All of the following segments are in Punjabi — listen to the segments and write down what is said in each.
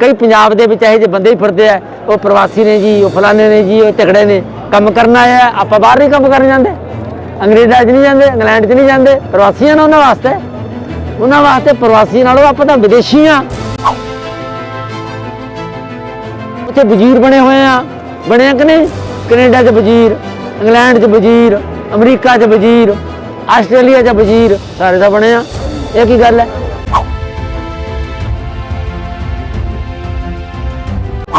ਕਈ ਪੰਜਾਬ ਦੇ ਵਿੱਚ ਇਹੋ ਜਿਹੇ ਬੰਦੇ ਹੀ ਫਿਰਦੇ ਆ, ਉਹ ਪ੍ਰਵਾਸੀ ਨੇ ਜੀ, ਉਹ ਫਲਾਣੇ ਨੇ ਜੀ, ਉਹ ਝਗੜੇ ਨੇ, ਕੰਮ ਕਰਨਾ ਆਏ ਆ, ਆਪਾਂ ਬਾਹਰ ਨਹੀਂ ਕੰਮ ਕਰਨ ਜਾਂਦੇ। ਅੰਗਰੇਜ਼ਾਂ 'ਚ ਨਹੀਂ ਜਾਂਦੇ, ਇੰਗਲੈਂਡ 'ਚ ਨਹੀਂ ਜਾਂਦੇ, ਪ੍ਰਵਾਸੀਆਂ ਨੇ ਉਹਨਾਂ ਵਾਸਤੇ। ਉਹਨਾਂ ਵਾਸਤੇ ਪ੍ਰਵਾਸੀ ਨਾਲੋਂ ਆਪਾਂ ਤਾਂ ਵਿਦੇਸ਼ੀ ਆ। ਉੱਥੇ ਵਜ਼ੀਰ ਬਣੇ ਹੋਏ ਆ। ਬਣੇ ਆ ਕਿ ਨਹੀਂ? ਕੈਨੇਡਾ 'ਚ ਵਜ਼ੀਰ, ਇੰਗਲੈਂਡ 'ਚ ਵਜ਼ੀਰ, ਅਮਰੀਕਾ 'ਚ ਵਜ਼ੀਰ, ਆਸਟ੍ਰੇਲੀਆ 'ਚ ਵਜ਼ੀਰ, ਸਾਰੇ ਦਾ ਬਣੇ ਆ। ਇਹ ਕੀ ਗੱਲ ਹੈ?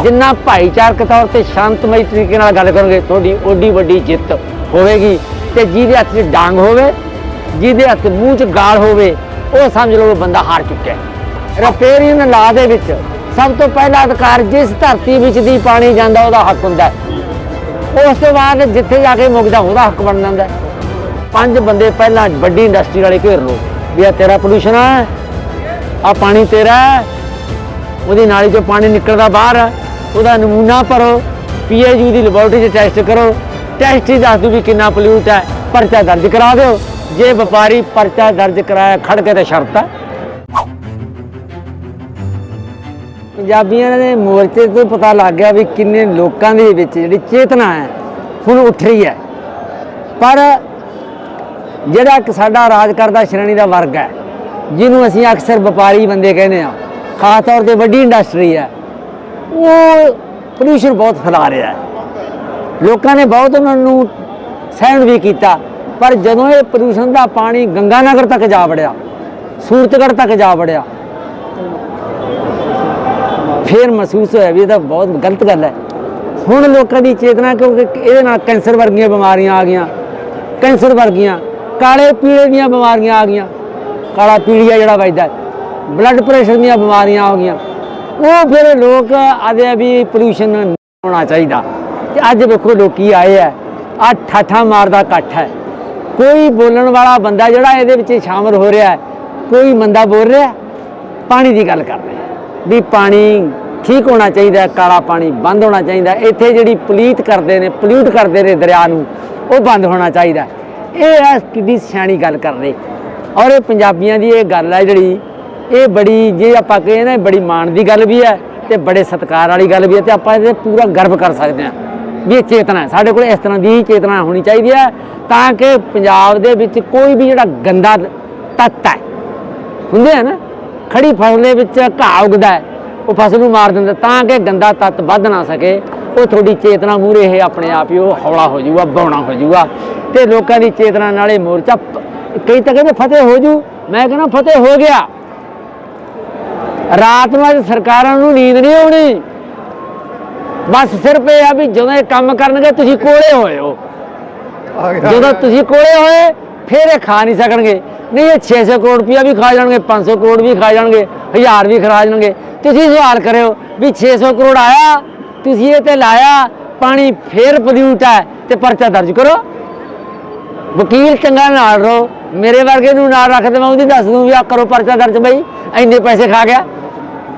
ਜਿੰਨਾ ਭਾਈਚਾਰਕ ਤੌਰ ਤੇ ਸ਼ਾਂਤਮਈ ਤਰੀਕੇ ਨਾਲ ਗੱਲ ਕਰੋਗੇ ਤੁਹਾਡੀ ਓਡੀ ਵੱਡੀ ਜਿੱਤ ਹੋਵੇਗੀ ਤੇ ਜਿਹਦੇ ਹੱਥ 'ਚ ਡਾਂਗ ਹੋਵੇ ਜਿਹਦੇ ਹੱਥ ਮੂੰਹ 'ਚ ਗਾਲ ਹੋਵੇ ਉਹ ਸਮਝ ਲਓ ਬੰਦਾ ਹਾਰ ਚੁੱਕਿਆ ਹੈ। ਰਪੇਰੀਅਨ ਲਾ ਦੇ ਵਿੱਚ ਸਭ ਤੋਂ ਪਹਿਲਾ ਅਧਿਕਾਰ ਜਿਸ ਧਰਤੀ ਵਿੱਚ ਦੀ ਪਾਣੀ ਜਾਂਦਾ ਉਹਦਾ ਹੱਕ ਹੁੰਦਾ ਉਸ ਤੋਂ ਬਾਅਦ ਜਿੱਥੇ ਜਾ ਕੇ ਮੁਕਦਾ ਉਹਦਾ ਹੱਕ ਬਣ ਜਾਂਦਾ ਪੰਜ ਬੰਦੇ ਪਹਿਲਾਂ ਵੱਡੀ ਇੰਡਸਟਰੀ ਵਾਲੇ ਘੇਰ ਲਓ ਵੀ ਆ ਤੇਰਾ ਪੋਲੂਸ਼ਨ ਹੈ ਆ ਪਾਣੀ ਤੇਰਾ ਉਹਦੀ ਨਾਲੀ ਚੋਂ ਪਾਣੀ ਨਿਕਲਦਾ ਬਾਹਰ। ਹੈ, ਉਹਦਾ ਨਮੂਨਾ ਭਰੋ ਪੀਏਯੂ ਦੀ ਲੈਬੋਰਟਰੀ 'ਚ ਟੈਸਟ ਕਰੋ। ਟੈਸਟ ਹੀ ਦੱਸ ਦੂ ਵੀ ਕਿੰਨਾ ਪੋਲਿਊਟ ਹੈ, ਪਰਚਾ ਦਰਜ ਕਰਾ ਦਿਓ। ਜੇ ਵਪਾਰੀ ਪਰਚਾ ਦਰਜ ਕਰਾਇਆ, ਖੜ ਕੇ ਤਾਂ ਸ਼ਰਤ ਹੈ। ਪੰਜਾਬੀਆਂ ਦੇ ਮੋਰਚੇ ਤੋਂ ਪਤਾ ਲੱਗ ਗਿਆ ਵੀ ਕਿੰਨੇ ਲੋਕਾਂ ਦੇ ਵਿੱਚ ਜਿਹੜੀ ਚੇਤਨਾ ਹੈ, ਹੁਣ ਉੱਠ ਰਹੀ ਹੈ। ਪਰ ਜਿਹੜਾ ਇੱਕ ਸਾਡਾ ਰਾਜ ਕਰਦਾ, ਸ਼੍ਰੇਣੀ ਦਾ ਵਰਗ ਹੈ, ਜਿਹਨੂੰ ਅਸੀਂ ਅਕਸਰ ਵਪਾਰੀ ਬੰਦੇ ਕਹਿੰਦੇ ਆ ਖਾਸ ਤੌਰ ਤੇ ਵੱਡੀ ਇੰਡਸਟਰੀ ਹੈ ਉਹ ਪੋਲੂਸ਼ਨ ਬਹੁਤ ਫੈਲਾ ਰਿਹਾ ਹੈ। ਲੋਕਾਂ ਨੇ ਬਹੁਤ ਉਹਨਾਂ ਨੂੰ ਸਹਿਣ ਵੀ ਕੀਤਾ, ਪਰ ਜਦੋਂ ਇਹ ਪ੍ਰਦੂਸ਼ਣ ਦਾ ਪਾਣੀ ਗੰਗਾ ਨਗਰ ਤੱਕ ਜਾ ਵੜਿਆ, ਸੂਰਤਗੜ੍ਹ ਤੱਕ ਜਾ ਵੜਿਆ, ਫਿਰ ਮਹਿਸੂਸ ਹੋਇਆ ਵੀ ਇਹ ਤਾਂ ਬਹੁਤ ਗਲਤ ਗੱਲ ਹੈ। ਹੁਣ ਲੋਕਾਂ ਦੀ ਚੇਤਨਾ ਕਿਉਂਕਿ ਇਹਦੇ ਨਾਲ ਕੈਂਸਰ ਵਰਗੀਆਂ ਬਿਮਾਰੀਆਂ ਆ ਗਈਆਂ, ਕੈਂਸਰ ਵਰਗੀਆਂ, ਕਾਲੇ ਪੀਲੇ ਦੀਆਂ ਬਿਮਾਰੀਆਂ ਆ ਗਈਆਂ, ਕਾਲਾ ਪੀਲੀਆ ਜਿਹੜਾ ਵੱਜਦਾ ਬਲੱਡ ਪ੍ਰੈਸ਼ਰ ਦੀਆਂ ਬਿਮਾਰੀਆਂ ਆ ਗਈਆਂ ਉਹ ਫਿਰ ਲੋਕ ਆਦੇ ਆ ਵੀ ਪੋਲੂਸ਼ਨ ਨਹੀਂ ਹੋਣਾ ਚਾਹੀਦਾ। ਤੇ ਅੱਜ ਵੇਖੋ ਲੋਕੀ ਆਏ ਆ ਆ ਠਾਠਾ ਮਾਰਦਾ ਇਕੱਠ ਹੈ। ਕੋਈ ਬੋਲਣ ਵਾਲਾ ਬੰਦਾ ਜਿਹੜਾ ਇਹਦੇ ਵਿੱਚ ਸ਼ਾਮਲ ਹੋ ਰਿਹਾ ਹੈ, ਕੋਈ ਬੰਦਾ ਬੋਲ ਰਿਹਾ, ਪਾਣੀ ਦੀ ਗੱਲ ਕਰ ਰਿਹਾ ਵੀ ਪਾਣੀ ਠੀਕ ਹੋਣਾ ਚਾਹੀਦਾ ਕਾਲਾ ਪਾਣੀ ਬੰਦ ਹੋਣਾ ਚਾਹੀਦਾ ਇੱਥੇ ਜਿਹੜੀ ਪਲੀਤ ਕਰਦੇ ਨੇ ਪੋਲਿਊਟ ਕਰਦੇ ਨੇ ਦਰਿਆ ਨੂੰ, ਉਹ ਬੰਦ ਹੋਣਾ ਚਾਹੀਦਾ ਇਹ ਹੈ ਕਿੱਡੀ ਸਿਆਣੀ ਗੱਲ ਕਰ ਰਹੇ। ਔਰ ਇਹ ਪੰਜਾਬੀਆਂ ਦੀ ਇਹ ਗੱਲ ਹੈ ਜਿਹੜੀ ਇਹ ਬੜੀ, ਜੇ ਆਪਾਂ ਕਹੇ ਨਾ ਬੜੀ ਮਾਣ ਦੀ ਗੱਲ ਵੀ ਹੈ ਤੇ ਬੜੇ ਸਤਿਕਾਰ ਵਾਲੀ ਗੱਲ ਵੀ ਹੈ ਤੇ ਆਪਾਂ ਇਹਦੇ ਪੂਰਾ ਗਰਵ ਕਰ ਸਕਦੇ ਹਾਂ ਵੀ ਇਹ ਚੇਤਨਾ ਸਾਡੇ ਕੋਲ ਇਸ ਤਰ੍ਹਾਂ ਦੀ ਚੇਤਨਾ ਹੋਣੀ ਚਾਹੀਦੀ ਹੈ ਤਾਂ ਕਿ ਪੰਜਾਬ ਦੇ ਵਿੱਚ ਕੋਈ ਵੀ ਜਿਹੜਾ ਗੰਦਾ ਤੱਤ ਹੈ, ਹੁੰਦੇ ਆ ਨਾ ਖੜੀ ਫਸਲ ਦੇ ਵਿੱਚ ਘਾਹ ਉੱਗਦਾ ਹੈ, ਉਹ ਫਸਲ ਨੂੰ ਮਾਰ ਦਿੰਦਾ, ਤਾਂ ਕਿ ਗੰਦਾ ਤੱਤ ਵੱਧ ਨਾ ਸਕੇ, ਉਹ ਤੁਹਾਡੀ ਚੇਤਨਾ ਮੂਰੇ ਇਹ ਆਪਣੇ ਆਪ ਹੀ ਉਹ ਹੌਲਾ ਹੋ ਜਾਊਗਾ ਬੌਣਾ ਹੋ ਜਾਊਗਾ ਤੇ ਲੋਕਾਂ ਦੀ ਚੇਤਨਾ ਨਾਲ ਇਹ ਮੋਰਚਾ ਕਈ ਤਾਂ ਕਹਿੰਦੇ ਫਤਿਹ ਹੋ ਜੂ, ਮੈਂ ਕਹਿੰਦਾ ਫਤਿਹ ਹੋ ਗਿਆ। ਰਾਤ ਨੂੰ ਅੱਜ ਸਰਕਾਰਾਂ ਨੂੰ ਨੀਂਦ ਨਹੀਂ ਆਉਣੀ। ਬਸ ਸਿਰਫ ਇਹ ਆ ਵੀ ਜਦੋਂ ਇਹ ਕੰਮ ਕਰਨਗੇ, ਤੁਸੀਂ ਕੋਲੇ ਹੋਏ ਹੋ। ਜਦੋਂ ਤੁਸੀਂ ਕੋਲੇ ਹੋਏ, ਫਿਰ ਇਹ ਖਾ ਨਹੀਂ ਸਕਣਗੇ। ਨਹੀਂ, ਇਹ 600 ਕਰੋੜ ਰੁਪਇਆ ਵੀ ਖਾ ਜਾਣਗੇ 500 ਕਰੋੜ ਵੀ ਖਾ ਜਾਣਗੇ 1000 ਵੀ ਖਾ ਜਾਣਗੇ। ਤੁਸੀਂ ਸਵਾਲ ਕਰਿਓ ਵੀ 600 ਕਰੋੜ ਆਇਆ, ਤੁਸੀਂ ਇਹ ਤੇ ਲਾਇਆ, ਪਾਣੀ ਫੇਰ ਪੋਲਿਊਟ ਹੈ ਤੇ ਪਰਚਾ ਦਰਜ ਕਰੋ। ਵਕੀਲ ਚੰਗਾ ਨਾਲ ਰਹੋ, ਮੇਰੇ ਵਰਗੇ ਨੂੰ ਨਾਲ ਰੱਖ ਦੇਵਾਂ, ਉਹਦੀ ਦੱਸ ਦੂੰ ਵੀ ਆ ਕਰੋ ਪਰਚਾ ਦਰਜ ਬਈ, ਇੰਨੇ ਪੈਸੇ ਖਾ ਗਿਆ।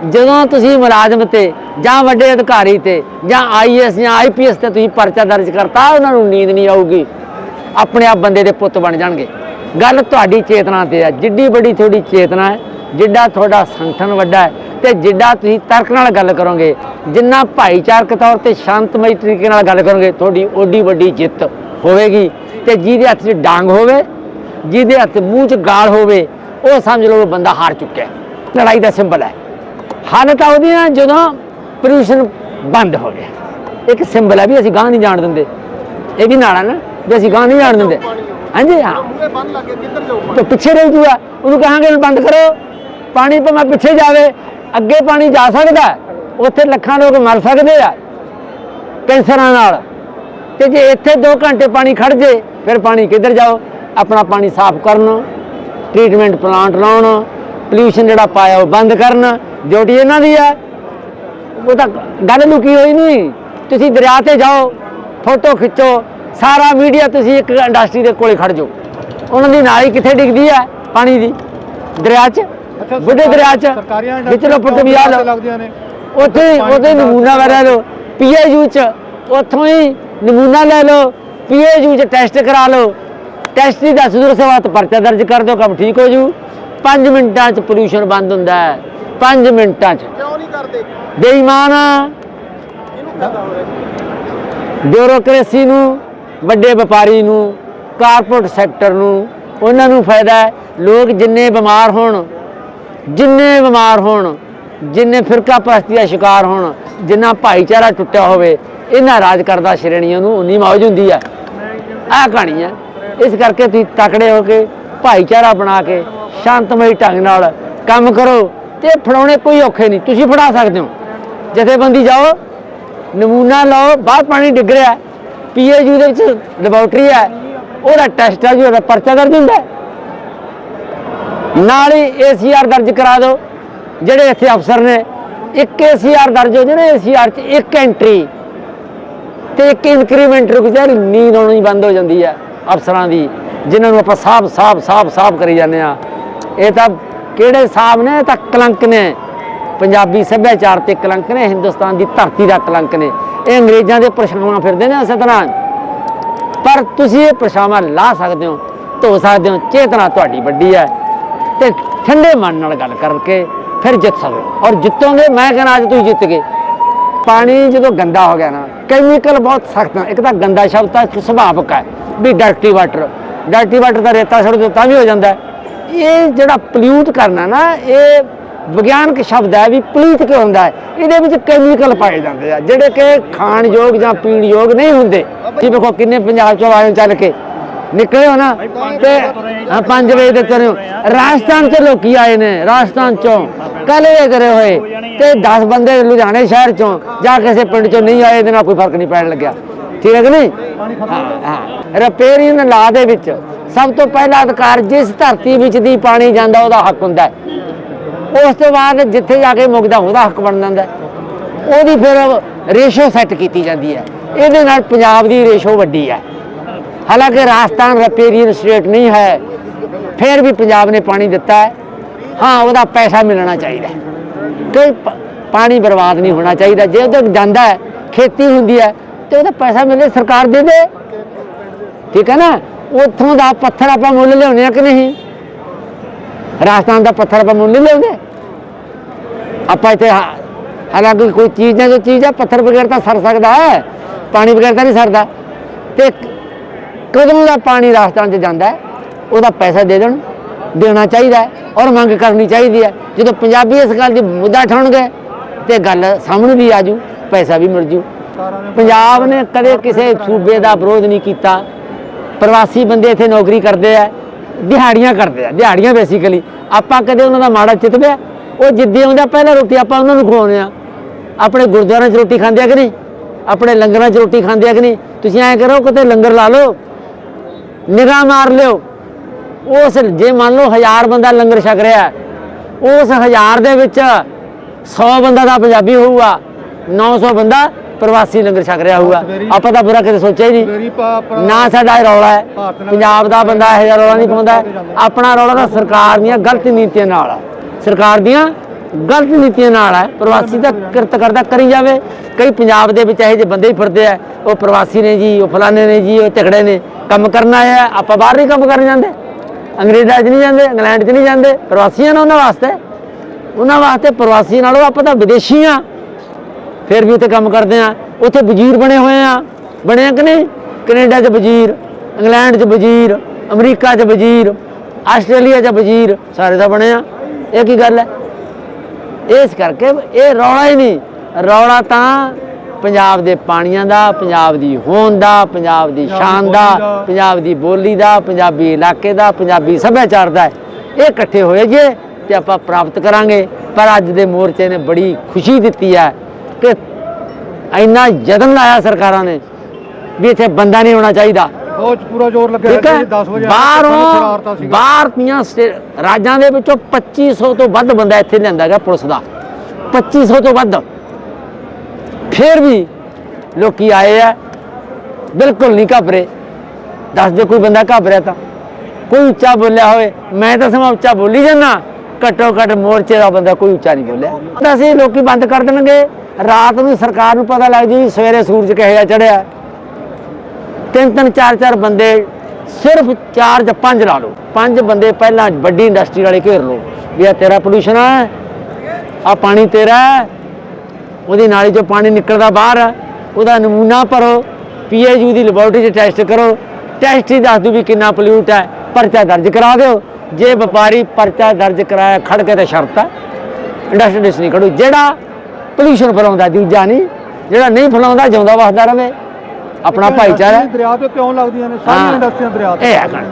ਜਦੋਂ ਤੁਸੀਂ ਮੁਲਾਜ਼ਮ ਤੇ ਜਾਂ ਵੱਡੇ ਅਧਿਕਾਰੀ ਤੇ ਜਾਂ ਆਈਐਸ ਜਾਂ ਆਈਪੀਐਸ ਤੇ ਤੁਸੀਂ ਪਰਚਾ ਦਰਜ ਕਰਤਾ, ਉਹਨਾਂ ਨੂੰ ਨੀਂਦ ਨਹੀਂ ਆਊਗੀ। ਆਪਣੇ ਆਪ ਬੰਦੇ ਦੇ ਪੁੱਤ ਬਣ ਜਾਣਗੇ। ਗੱਲ ਤੁਹਾਡੀ ਚੇਤਨਾ ਤੇ ਹੈ ਜਿੱਡੀ ਵੱਡੀ ਤੁਹਾਡੀ ਚੇਤਨਾ ਹੈ, ਜਿੱਡਾ ਤੁਹਾਡਾ ਸੰਗਠਨ ਵੱਡਾ ਹੈ ਤੇ ਜਿੱਡਾ ਤੁਸੀਂ ਤਰਕ ਨਾਲ ਗੱਲ ਕਰੋਗੇ, ਜਿੰਨਾ ਭਾਈਚਾਰਕ ਤੌਰ ਤੇ ਸ਼ਾਂਤਮਈ ਤਰੀਕੇ ਨਾਲ ਗੱਲ ਕਰੋਗੇ, ਤੁਹਾਡੀ ਓਡੀ ਵੱਡੀ ਜਿੱਤ ਹੋਵੇਗੀ। ਤੇ ਜਿਹਦੇ ਹੱਥ 'ਚ ਡਾਂਗ ਹੋਵੇ, ਜਿਹਦੇ ਹੱਥ ਮੂੰਹ 'ਚ ਗਾਲ ਹੋਵੇ, ਉਹ ਸਮਝ ਲਓ ਬੰਦਾ ਹਾਰ ਚੁੱਕਿਆ ਲੜਾਈ ਦਾ ਸਿੰਬਲ ਹੈ। ਹਾਲਤ ਆਉਦੀ ਨਾ ਜਦੋਂ ਪੋਲੂਸ਼ਨ ਬੰਦ ਹੋ ਗਿਆ। ਇੱਕ ਸਿੰਬਲ ਹੈ ਵੀ ਅਸੀਂ ਗਾਂ ਨਹੀਂ ਜਾਣ ਦਿੰਦੇ। ਇਹ ਵੀ ਨਾਲ ਨਾ ਵੀ ਅਸੀਂ ਗਾਂ ਨਹੀਂ ਜਾਣ ਦਿੰਦੇ। ਹਾਂਜੀ ਹਾਂ। ਮੂਹਰੇ ਬੰਨ ਲੱਗੇ ਕਿੱਧਰ ਜਾਊ ਤੇ ਪਿੱਛੇ ਰਹਿ ਜੂਗਾ ਉਹਨੂੰ ਕਹਾਂਗੇ ਬੰਦ ਕਰੋ। ਪਾਣੀ ਭਾਵੇਂ ਪਿੱਛੇ ਜਾਵੇ। ਅੱਗੇ ਪਾਣੀ ਜਾ ਸਕਦਾ। ਉੱਥੇ ਲੱਖਾਂ ਲੋਕ ਮਰ ਸਕਦੇ ਆ ਕੈਂਸਰਾਂ ਨਾਲ। ਤੇ ਜੇ ਇੱਥੇ 2 ਘੰਟੇ ਪਾਣੀ ਖੜ ਜੇ ਫਿਰ ਪਾਣੀ ਕਿੱਧਰ ਜਾਓ? ਆਪਣਾ ਪਾਣੀ ਸਾਫ਼ ਕਰਨ ਟ੍ਰੀਟਮੈਂਟ ਪਲਾਂਟ ਲਾਉਣ ਪੋਲੂਸ਼ਨ ਜਿਹੜਾ ਪਾਇਆ ਉਹ ਬੰਦ ਕਰਨ ਡਿਊਟੀ ਇਹਨਾਂ ਦੀ ਆ। ਉਹ ਤਾਂ ਗੱਲ ਲੁਕੀ ਹੋਈ ਨਹੀਂ। ਤੁਸੀਂ ਦਰਿਆ ਤੇ ਜਾਓ ਫੋਟੋ ਖਿੱਚੋ ਸਾਰਾ ਮੀਡੀਆ ਤੁਸੀਂ ਇੱਕ ਇੰਡਸਟਰੀ ਦੇ ਕੋਲੇ ਖੜ ਜਾਓ। ਉਹਨਾਂ ਦੀ ਨਾਲੀ ਕਿੱਥੇ ਡਿੱਗਦੀ ਹੈ ਪਾਣੀ ਦੀ। ਦਰਿਆ 'ਚ ਬੁੱਢੇ ਦਰਿਆ 'ਚ। ਸਰਕਾਰੀਆਂ ਵਿੱਚ ਲੋ ਫੁੱਟ ਵੀ ਆ ਉੱਥੇ ਉਹਦੇ ਨਮੂਨਾ ਵਗੈਰਾ ਲਓ। ਪੀਏਯੂ ਚ ਉੱਥੋਂ ਹੀ ਨਮੂਨਾ ਲੈ ਲਓ। ਪੀਏਯੂ ਚ ਟੈਸਟ ਕਰਾ ਲਓ। ਟੈਸਟ ਦੀ ਦੱਸ ਦੂਰ ਸਵਾਤ ਪਰਚਾ ਦਰਜ ਕਰ ਦਿਓ ਕੰਮ ਠੀਕ ਹੋ ਜੂ। 5 ਮਿੰਟਾਂ ਚ ਪੋਲੂਸ਼ਨ ਬੰਦ ਹੁੰਦਾ ਹੈ। 5 ਮਿੰਟਾਂ ਚ। ਕਿਉਂ ਨਹੀਂ ਕਰਦੇ? ਬੇਈਮਾਨ। ਬਿਊਰੋਕ੍ਰੇਸੀ ਨੂੰ ਵੱਡੇ ਵਪਾਰੀ ਨੂੰ ਕਾਰਪੋਰੇਟ ਸੈਕਟਰ ਨੂੰ ਉਹਨਾਂ ਨੂੰ ਫਾਇਦਾ ਹੈ। ਲੋਕ ਜਿੰਨੇ ਬਿਮਾਰ ਹੋਣ ਜਿੰਨੇ ਬਿਮਾਰ ਹੋਣ ਜਿੰਨੇ ਫਿਰਕਾ ਪ੍ਰਸਤੀ ਦਾ ਸ਼ਿਕਾਰ ਹੋਣ ਜਿੰਨਾ ਭਾਈਚਾਰਾ ਟੁੱਟਿਆ ਹੋਵੇ ਇਹਨਾਂ ਰਾਜ ਕਰਦਾ ਸ਼੍ਰੇਣੀਆਂ ਨੂੰ ਉਨੀ ਮੌਜ ਹੁੰਦੀ ਹੈ। ਆਹ ਕਹਾਣੀ ਹੈ। ਇਸ ਕਰਕੇ ਤੁਸੀਂ ਤਕੜੇ ਹੋ ਕੇ ਭਾਈਚਾਰਾ ਬਣਾ ਕੇ ਸ਼ਾਂਤਮਈ ਢੰਗ ਨਾਲ ਕੰਮ ਕਰੋ ਤੇ ਫੜਾਉਣੇ ਕੋਈ ਔਖੇ ਨਹੀਂ। ਤੁਸੀਂ ਫੜਾ ਸਕਦੇ ਹੋ। ਜਥੇਬੰਦੀ ਜਾਓ, ਨਮੂਨਾ ਲਓ, ਬਾਹਰ ਪਾਣੀ ਡਿੱਗ ਰਿਹਾ। ਪੀਏਯੂ ਦੇ ਵਿੱਚ ਲੈਬੋਰਟਰੀ ਹੈ। ਉਹਦਾ ਟੈਸਟ ਹੈ ਜੀ, ਉਹਦਾ ਪਰਚਾ ਦਰਜ ਹੁੰਦਾ ਨਾਲ ਹੀ ਏਸੀਆਰ ਦਰਜ ਕਰਾ ਦਿਓ, ਜਿਹੜੇ ਇੱਥੇ ਅਫਸਰ ਨੇ। ਇੱਕ ਏਸੀਆਰ ਦਰਜ ਹੋ ਜੇ ਨਾ ਏਸੀਆਰ 'ਚ ਇੱਕ ਐਂਟਰੀ ਤੇ ਇੱਕ ਇਨਕਰੀਮੈਂਟ ਰੁਕ ਜਾ ਨੀਂਦ ਆਉਣੀ ਬੰਦ ਹੋ ਜਾਂਦੀ ਹੈ ਅਫਸਰਾਂ ਦੀ। ਜਿਨ੍ਹਾਂ ਨੂੰ ਆਪਾਂ ਸਾਫ਼ ਸਾਫ਼ ਸਾਫ਼ ਸਾਫ਼ ਕਰੀ ਜਾਂਦੇ ਆ ਇਹ ਤਾਂ ਕਿਹੜੇ ਸਾਹਬ ਨੇ? ਇਹ ਤਾਂ ਕਲੰਕ ਨੇ। ਪੰਜਾਬੀ ਸੱਭਿਆਚਾਰ ਤੇ ਕਲੰਕ ਨੇ, ਹਿੰਦੁਸਤਾਨ ਦੀ ਧਰਤੀ ਦਾ ਕਲੰਕ ਨੇ। ਇਹ ਅੰਗਰੇਜ਼ਾਂ ਦੇ ਪਰਛਾਵਾਂ ਫਿਰਦੇ ਨੇ ਇਸੇ ਤਰ੍ਹਾਂ। ਪਰ ਤੁਸੀਂ ਇਹ ਪਰਛਾਵਾਂ ਲਾ ਸਕਦੇ ਹੋ, ਧੋ ਸਕਦੇ ਹੋ, ਚੇਤਨਾ ਤੁਹਾਡੀ ਵੱਡੀ ਹੈ। ਤੇ ਠੰਡੇ ਮਨ ਨਾਲ ਗੱਲ ਕਰਕੇ ਫਿਰ ਜਿੱਤ ਸਕਦੇ ਹੋ। ਔਰ ਜਿੱਤੋਗੇ, ਮੈਂ ਕਹਿੰਦਾ ਅੱਜ ਤੁਸੀਂ ਜਿੱਤ ਗਏ। ਪਾਣੀ ਜਦੋਂ ਗੰਦਾ ਹੋ ਗਿਆ ਨਾ ਕੈਮੀਕਲ ਬਹੁਤ ਸਖਤ ਹੈ ਇੱਕ ਤਾਂ ਗੰਦਾ ਸ਼ਬਦ ਤਾਂ ਇੱਕ ਸੁਭਾਵਕ ਹੈ, ਵੀ ਡਰਟੀ ਵਾਟਰ ਡਰਟੀ ਵਾਟਰ ਦਾ ਰੇਤਾ ਛੱਡ ਦਿਓ ਤਾਂ ਵੀ ਹੋ ਜਾਂਦਾ ਇਹ ਜਿਹੜਾ ਪੋਲਿਊਟ ਕਰਨਾ ਨਾ, ਇਹ ਵਿਗਿਆਨਕ ਸ਼ਬਦ ਹੈ ਵੀ ਪਲੀਤ ਕਿਉਂ ਹੁੰਦਾ ਹੈ? ਇਹਦੇ ਵਿੱਚ ਕੈਮੀਕਲ ਪਾਏ ਜਾਂਦੇ ਆ, ਜਿਹੜੇ ਕਿ ਖਾਣ ਯੋਗ ਜਾਂ ਪੀਣ ਯੋਗ ਨਹੀਂ ਹੁੰਦੇ। ਜੀ ਵੇਖੋ ਕਿੰਨੇ ਪੰਜਾਬ ਚੋਂ ਆਏ ਚੱਲ ਕੇ। ਨਿਕਲੇ ਹੋ ਨਾ, ਤੇ ਹਾਂ 5 ਵਜੇ ਦੇ ਤੁਰੇ ਹੋ ਰਾਜਸਥਾਨ ਚ ਲੋਕੀ ਆਏ ਨੇ, ਰਾਜਸਥਾਨ ਚੋਂ। ਕੱਲ੍ਹ ਕਰੇ ਹੋਏ, ਤੇ 10 ਬੰਦੇ ਲੁਧਿਆਣੇ ਸ਼ਹਿਰ ਚੋਂ, ਜਾਂ ਕਿਸੇ ਪਿੰਡ ਚੋਂ ਨਹੀਂ ਆਏ, ਇਹਦੇ ਨਾਲ ਕੋਈ ਫ਼ਰਕ ਨਹੀਂ ਪੈਣ ਲੱਗਿਆ। ਠੀਕ ਹੈ ਕਿ ਨਹੀਂ? ਹਾਂ ਹਾਂ ਰਿਪੇਰੀਅਨ ਲਾ ਦੇ ਵਿੱਚ। ਸਭ ਤੋਂ ਪਹਿਲਾ ਅਧਿਕਾਰ ਜਿਸ ਧਰਤੀ ਵਿੱਚ ਦੀ ਪਾਣੀ ਜਾਂਦਾ ਉਹਦਾ ਹੱਕ ਹੁੰਦਾ ਹੈ। ਉਸ ਤੋਂ ਬਾਅਦ ਜਿੱਥੇ ਜਾ ਕੇ ਮੁੱਕਦਾ ਉਹਦਾ ਹੱਕ ਬਣ ਜਾਂਦਾ। ਉਹਦੀ ਫਿਰ ਰੇਸ਼ੋ ਸੈੱਟ ਕੀਤੀ ਜਾਂਦੀ ਹੈ। ਇਹਦੇ ਨਾਲ ਪੰਜਾਬ ਦੀ ਰੇਸ਼ੋ ਵੱਡੀ ਹੈ। ਹਾਲਾਂਕਿ ਰਾਜਸਥਾਨ ਰਪੇਰੀਅਨ ਸਟੇਟ ਨਹੀਂ ਹੈ। ਫਿਰ ਵੀ ਪੰਜਾਬ ਨੇ ਪਾਣੀ ਦਿੱਤਾ ਹੈ। ਹਾਂ ਉਹਦਾ ਪੈਸਾ ਮਿਲਣਾ ਚਾਹੀਦਾ ਕੋਈ ਪਾਣੀ ਬਰਬਾਦ ਨਹੀਂ ਹੋਣਾ ਚਾਹੀਦਾ। ਜੇ ਉਹਦੇ ਜਾਂਦਾ ਹੈ ਖੇਤੀ ਹੁੰਦੀ ਹੈ ਤੇ ਉਹਦਾ ਪੈਸਾ ਮਿਲੇ, ਸਰਕਾਰ ਦੇ ਦੇ। ਠੀਕ ਹੈ ਨਾ? ਉੱਥੋਂ ਦਾ ਪੱਥਰ ਆਪਾਂ ਮੁੱਲ ਲਿਆਉਂਦੇ ਆ ਕਿ ਨਹੀਂ? ਰਾਜਸਥਾਨ ਦਾ ਪੱਥਰ ਆਪਾਂ ਮੁੱਲ ਨਹੀਂ ਲਿਆਉਂਦੇ। ਆਪਾਂ ਇੱਥੇ ਹਾ- ਹਾਲਾਂਕਿ ਕੋਈ ਚੀਜ਼ ਨਾ ਜੋ ਚੀਜ਼ ਹੈ ਪੱਥਰ ਬਗੈਰ ਤਾਂ ਸਰ ਸਕਦਾ ਹੈ। ਪਾਣੀ ਬਗੈਰ ਤਾਂ ਨਹੀਂ ਸਰਦਾ ਤੇ ਕਦੋਂ ਦਾ ਪਾਣੀ ਰਾਜਸਥਾਨ 'ਚ ਜਾਂਦਾ ਉਹਦਾ ਪੈਸਾ ਦੇ ਦੇਣ, ਦੇਣਾ ਚਾਹੀਦਾ ਔਰ ਮੰਗ ਕਰਨੀ ਚਾਹੀਦੀ ਹੈ। ਜਦੋਂ ਪੰਜਾਬੀ ਇਸ ਗੱਲ ਦੀ ਮੁੱਦਾ ਉਠਾਉਣਗੇ ਤੇ ਗੱਲ ਸਾਹਮਣੇ ਵੀ ਆਜੂ ਪੈਸਾ ਵੀ ਮਿਲ ਜੂ। ਪੰਜਾਬ ਨੇ ਕਦੇ ਕਿਸੇ ਸੂਬੇ ਦਾ ਵਿਰੋਧ ਨਹੀਂ ਕੀਤਾ। ਪ੍ਰਵਾਸੀ ਬੰਦੇ ਇੱਥੇ ਨੌਕਰੀ ਕਰਦੇ ਆ, ਦਿਹਾੜੀਆਂ ਕਰਦੇ ਆ, ਦਿਹਾੜੀਆਂ ਬੇਸਿਕਲੀ ਆਪਾਂ ਕਦੇ ਉਹਨਾਂ ਦਾ ਮਾੜਾ ਚਿੱਤਵਿਆ? ਉਹ ਜਿੱਦੇ ਆਉਂਦਾ ਪਹਿਲਾਂ ਰੋਟੀ ਆਪਾਂ ਉਹਨਾਂ ਨੂੰ ਖਵਾਉਂਦੇ ਆ। ਆਪਣੇ ਗੁਰਦੁਆਰਿਆਂ 'ਚ ਰੋਟੀ ਖਾਂਦੇ ਆ ਕਿ ਨਹੀਂ? ਆਪਣੇ ਲੰਗਰਾਂ 'ਚ ਰੋਟੀ ਖਾਂਦੇ ਆ ਕਿ ਨਹੀਂ? ਤੁਸੀਂ ਐਂ ਕਰੋ, ਕਿਤੇ ਲੰਗਰ ਲਾ ਲਓ, ਨਿਗਾਹ ਮਾਰ ਲਿਓ। ਉਸ, ਜੇ ਮੰਨ ਲਓ ਹਜ਼ਾਰ ਬੰਦਾ ਲੰਗਰ ਛਕ ਰਿਹਾ, ਉਸ ਹਜ਼ਾਰ ਦੇ ਵਿੱਚ 100 ਬੰਦਾ ਦਾ ਪੰਜਾਬੀ ਹੋਊਗਾ 900 ਬੰਦਾ ਪ੍ਰਵਾਸੀ ਲੰਗਰ ਛਕ ਰਿਹਾ ਹੋਊਗਾ। ਆਪਾਂ ਤਾਂ ਬੁਰਾ ਕਦੇ ਸੋਚਿਆ ਹੀ ਨਹੀਂ। ਨਾ ਸਾਡਾ ਇਹ ਰੌਲਾ ਹੈ। ਨਾਲ ਪੰਜਾਬ ਦਾ ਬੰਦਾ ਇਹੋ ਜਿਹਾ ਰੌਲਾ ਨਹੀਂ ਪਾਉਂਦਾ। ਹੈ। ਆਪਣਾ ਰੌਲਾ ਤਾਂ ਸਰਕਾਰ ਦੀਆਂ ਗਲਤ ਨੀਤੀਆਂ ਨਾਲ ਹੈ ਸਰਕਾਰ ਦੀਆਂ ਗਲਤ ਨੀਤੀਆਂ ਨਾਲ ਹੈ ਪ੍ਰਵਾਸੀ ਦਾ ਕਿਰਤ ਕਰਦਾ ਕਰੀ ਜਾਵੇ। ਕਈ ਪੰਜਾਬ ਦੇ ਵਿੱਚ ਇਹੋ ਜਿਹੇ ਬੰਦੇ ਹੀ ਫਿਰਦੇ ਆ। ਉਹ ਪ੍ਰਵਾਸੀ ਨੇ ਜੀ ਉਹ ਫਲਾਣੇ ਨੇ ਜੀ ਉਹ ਝਗੜੇ ਨੇ। ਕੰਮ ਕਰਨ ਆਏ ਆ। ਆਪਾਂ ਬਾਹਰ ਨਹੀਂ ਕੰਮ ਕਰਨ ਜਾਂਦੇ। ਅੰਗਰੇਜ਼ਾਂ 'ਚ ਨਹੀਂ ਜਾਂਦੇ ਇੰਗਲੈਂਡ 'ਚ ਨਹੀਂ ਜਾਂਦੇ। ਪ੍ਰਵਾਸੀਆਂ ਨੇ ਉਹਨਾਂ ਵਾਸਤੇ। ਉਹਨਾਂ ਵਾਸਤੇ ਪ੍ਰਵਾਸੀ ਨਾਲੋਂ ਆਪਾਂ ਤਾਂ ਵਿਦੇਸ਼ੀ ਆ। ਫਿਰ ਵੀ ਉੱਥੇ ਕੰਮ ਕਰਦੇ ਆ। ਉੱਥੇ ਵਜ਼ੀਰ ਬਣੇ ਹੋਏ ਆ। ਬਣੇ ਆ ਕਿ ਨਹੀਂ? ਕੈਨੇਡਾ 'ਚ ਵਜ਼ੀਰ ਇੰਗਲੈਂਡ 'ਚ ਵਜ਼ੀਰ ਅਮਰੀਕਾ 'ਚ ਵਜ਼ੀਰ ਆਸਟ੍ਰੇਲੀਆ 'ਚ ਵਜ਼ੀਰ ਸਾਰੇ ਦਾ ਬਣੇ ਆ। ਇਹ ਕੀ ਗੱਲ ਹੈ? ਇਸ ਕਰਕੇ ਇਹ ਰੌਲਾ ਹੀ ਨਹੀਂ। ਰੌਲਾ ਤਾਂ ਪੰਜਾਬ ਦੇ ਪਾਣੀਆਂ ਦਾ ਪੰਜਾਬ ਦੀ ਹੋਂਦ ਦਾ ਪੰਜਾਬ ਦੀ ਸ਼ਾਨ ਦਾ। ਪੰਜਾਬ ਦੀ ਬੋਲੀ ਦਾ ਪੰਜਾਬੀ ਇਲਾਕੇ ਦਾ ਪੰਜਾਬੀ ਸੱਭਿਆਚਾਰ ਦਾ। ਇਹ ਇਕੱਠੇ ਹੋਏ ਜੇ ਤੇ ਆਪਾਂ ਪ੍ਰਾਪਤ ਕਰਾਂਗੇ। ਪਰ ਅੱਜ ਦੇ ਮੋਰਚੇ ਨੇ ਬੜੀ ਖੁਸ਼ੀ ਦਿੱਤੀ ਹੈ। ਕਿ ਇੰਨਾ ਯਤਨ ਲਾਇਆ ਸਰਕਾਰਾਂ ਨੇ ਵੀ ਇੱਥੇ ਬੰਦਾ ਨਹੀਂ ਹੋਣਾ ਚਾਹੀਦਾ। ਬਹੁਤ ਪੂਰਾ ਜ਼ੋਰ ਲੱਗਿਆ ਠੀਕ ਹੈ? ਸੀ 10 ਵਜੇ ਬਾਹਰੋਂ ਬਾਹਰ ਦੀਆਂ ਰਾਜਾਂ ਦੇ ਵਿੱਚੋਂ 2500 ਤੋਂ ਵੱਧ ਬੰਦਾ ਇੱਥੇ ਲਿਆਂਦਾ ਗਿਆ ਪੁਲਿਸ ਦਾ। 2500 ਤੋਂ ਵੱਧ। ਫਿਰ ਵੀ ਲੋਕੀ ਆਏ ਆ ਬਿਲਕੁਲ ਨਹੀਂ ਘਬਰੇ। ਦੱਸ ਦੇ ਕੋਈ ਬੰਦਾ ਘਬਰਿਆ ਤਾਂ। ਕੋਈ ਉੱਚਾ ਬੋਲਿਆ ਹੋਵੇ ਮੈਂ ਤਾਂ ਸਮਾਂ ਉੱਚਾ ਬੋਲੀ ਜਾਂਦਾ। ਘੱਟੋ ਘੱਟ ਮੋਰਚੇ ਦਾ ਬੰਦਾ ਕੋਈ ਉੱਚਾ ਨਹੀਂ ਬੋਲਿਆ। ਤਾਂ ਅਸੀਂ ਲੋਕੀ ਬੰਦ ਕਰ ਦੇਣਗੇ। ਰਾਤ ਨੂੰ ਸਰਕਾਰ ਨੂੰ ਪਤਾ ਲੱਗ ਜੂ ਵੀ ਸਵੇਰੇ ਸੂਰਜ ਕਿਹੋ ਜਿਹਾ ਚੜਿਆ। ਤਿੰਨ ਤਿੰਨ, ਚਾਰ ਚਾਰ ਬੰਦੇ ਸਿਰਫ ਚਾਰ ਜਾਂ ਪੰਜ ਲਾ ਲਓ। ਪੰਜ ਬੰਦੇ ਪਹਿਲਾਂ ਵੱਡੀ ਇੰਡਸਟਰੀ ਵਾਲੇ ਘੇਰ ਲਓ ਵੀ ਆ ਤੇਰਾ ਪੋਲੂਸ਼ਨ ਹੈ ਆ ਪਾਣੀ ਤੇਰਾ ਉਹਦੀ ਨਾਲੀ ਚੋਂ ਪਾਣੀ ਨਿਕਲਦਾ ਬਾਹਰ, ਉਹਦਾ ਨਮੂਨਾ ਭਰੋ, ਪੀਏਯੂ ਦੀ ਲੈਬੋਰਟਰੀ 'ਚ ਟੈਸਟ ਕਰੋ ਟੈਸਟ ਹੀ ਦੱਸ ਦੂ ਵੀ ਕਿੰਨਾ ਪੋਲਿਊਟ ਹੈ, ਪਰਚਾ ਦਰਜ ਕਰਾ ਦਿਓ। ਜੇ ਵਪਾਰੀ ਪਰਚਾ ਦਰਜ ਕਰਾਇਆ ਖੜ ਕੇ ਤਾਂ ਸ਼ਰਤ ਹੈ। ਇੰਡਸਟਰੀਸ ਨਹੀਂ ਖੜੂ ਜਿਹੜਾ ਪੋਲੂਸ਼ਨ ਫੈਲਾਉਂਦਾ ਦੂਜਾ ਨਹੀਂ ਜਿਹੜਾ ਨਹੀਂ ਫੈਲਾਉਂਦਾ ਜਿਉਂਦਾ ਵਸਦਾ ਰਵੇ ਆਪਣਾ ਭਾਈਚਾਰਾ ਦਰਿਆ ਤੇ ਕਿਉਂ ਲੱਗਦੀਆਂ ਨੇ? ਸਾਰੀਆਂ। ਇੰਡਸਟਰੀਆਂ ਦਰਿਆ ਤੇ। ਇਹ ਹੈ ਗੱਲ।